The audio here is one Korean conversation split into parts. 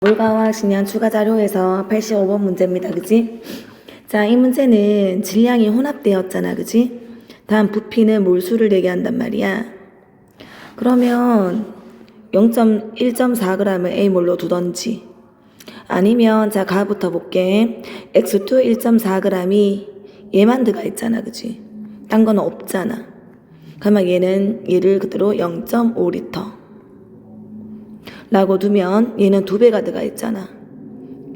물가와 식량 추가 자료에서 85번 문제입니다. 그지? 자, 이 문제는 질량이 혼합되었잖아. 그지? 다음 부피는 몰수를 얘기한단 말이야. 그러면 0.1.4g을 A몰로 두던지 아니면 자 가부터 볼게 X2 1.4g이 얘만 들어가 있잖아 그지 딴 거는 없잖아 그러면 얘는 얘를 그대로 0.5리터 라고 두면 얘는 두 배가 들어가 있잖아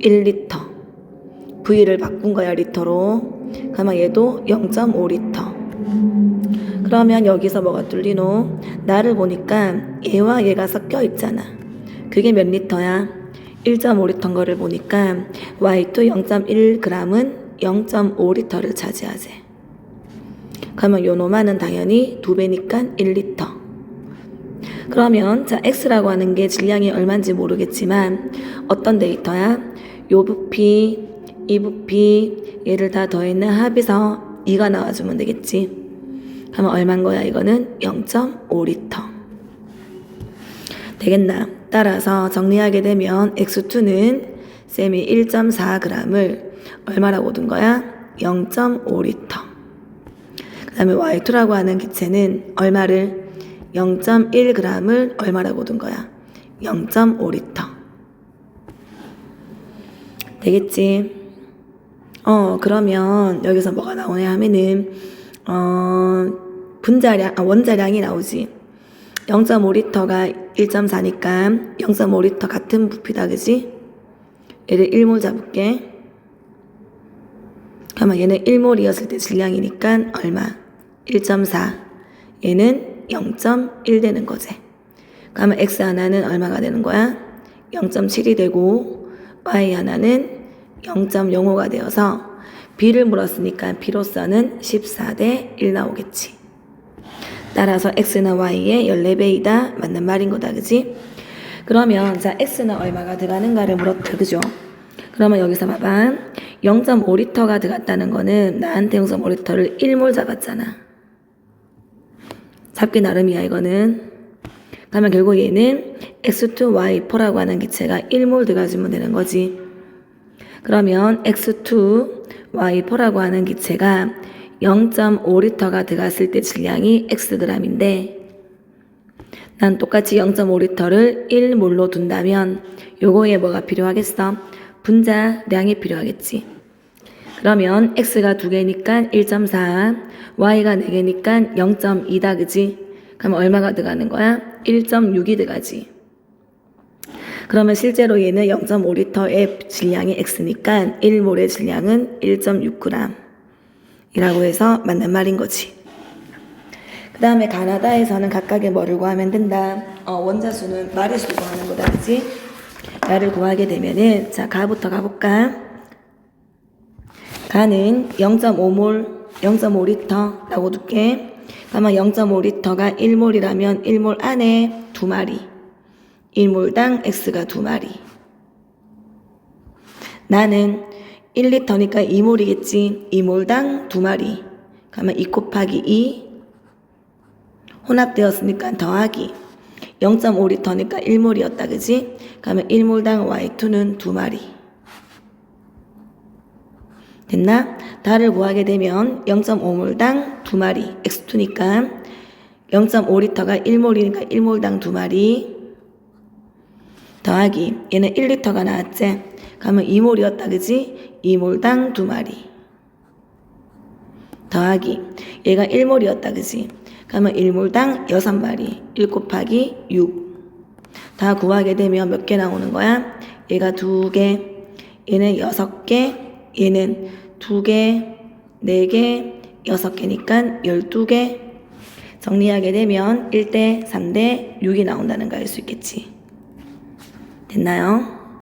1리터 V를 바꾼 거야 리터로 그러면 얘도 0.5리터 그러면 여기서 뭐가 뚫리노? 나를 보니까 얘와 얘가 섞여 있잖아. 그게 몇 리터야? 1.5리터인 거를 보니까 Y2 0.1g은 0.5리터를 차지하지. 그러면 요 놈아는 당연히 두 배니까 1리터. 그러면 자 X라고 하는 게 질량이 얼마인지 모르겠지만 어떤 데이터야? 요 부피, 이 부피 얘를 다 더했는 합해서 2가 나와주면 되겠지. 그러면 얼마인 거야? 이거는 0.5리터. 되겠나? 따라서 정리하게 되면 X2는 쌤이 1.4g을 얼마라고 둔 거야? 0.5리터. 그 다음에 Y2라고 하는 기체는 얼마를? 0.1g을 얼마라고 둔 거야? 0.5리터. 되겠지? 어, 그러면 여기서 뭐가 나오냐 하면은, 어, 분자량, 아, 원자량이 나오지. 0.5리터가 1.4니까 0.5리터 같은 부피다, 그지? 얘를 1몰 잡을게. 그러면 얘는 1몰이었을 때 질량이니까 얼마? 1.4. 얘는 0.1 되는 거지. 그러면 x 하나는 얼마가 되는 거야? 0.7이 되고 y 하나는 0.05가 되어서 b를 물었으니까 b로서는 14대 1 나오겠지. 따라서 x는 y의 14배이다 맞는 말인 거다 그지? 그러면 자 x는 얼마가 들어가는가를 물었다 그죠? 그러면 여기서 봐봐 0.5리터가 들어갔다는 거는 나한테 0.5리터를 1몰 잡았잖아 잡기 나름이야 이거는 그러면 결국 얘는 x2y4라고 하는 기체가 1몰 들어가주면 되는 거지 그러면 x2y4라고 하는 기체가 0.5리터가 들어갔을 때 질량이 xg인데 난 똑같이 0.5리터를 1몰로 둔다면 요거에 뭐가 필요하겠어? 분자량이 필요하겠지. 그러면 x가 두 개니까 1.4, y가 네 개니까 0.2다 그지? 그럼 얼마가 들어가는 거야? 1.6이 들어가지. 그러면 실제로 얘는 0.5리터의 질량이 x니까 1몰의 질량은 1.6g 이라고 해서 맞는 말인 거지. 그 다음에 가나다에서는 각각의 뭐를 구하면 된다. 어, 원자수는 마리수를 구하는 거다, 그지? 야를 구하게 되면은, 자, 가부터 가볼까? 가는 0.5몰, 0.5리터라고 둘게. 그러면 0.5리터가 1몰이라면 1몰 안에 두 마리. 1몰당 X가 두 마리. 나는 1리터니까 2몰이겠지. 2몰당 두 마리. 그러면 2 곱하기 2 혼합되었으니까 더하기 0.5리터니까 1몰이었다 그지? 그러면 1몰당 Y2는 두 마리. 됐나? 달을 구하게 되면 0.5몰당 두 마리. X2니까 0.5리터가 1몰이니까 1몰당 두 마리. 더하기 얘는 1리터가 나왔지? 그러면 2몰이었다 그지? 2몰당 두 마리. 더하기 얘가 1몰이었다 그지? 그러면 1몰당 6마리 1 곱하기 6. 다 구하게 되면 몇 개 나오는 거야? 얘가 2개, 얘는 6개, 얘는 2개, 4개, 6개니까 12개. 정리하게 되면 1대 3대 6이 나온다는 거 알 수 있겠지. 됐나요?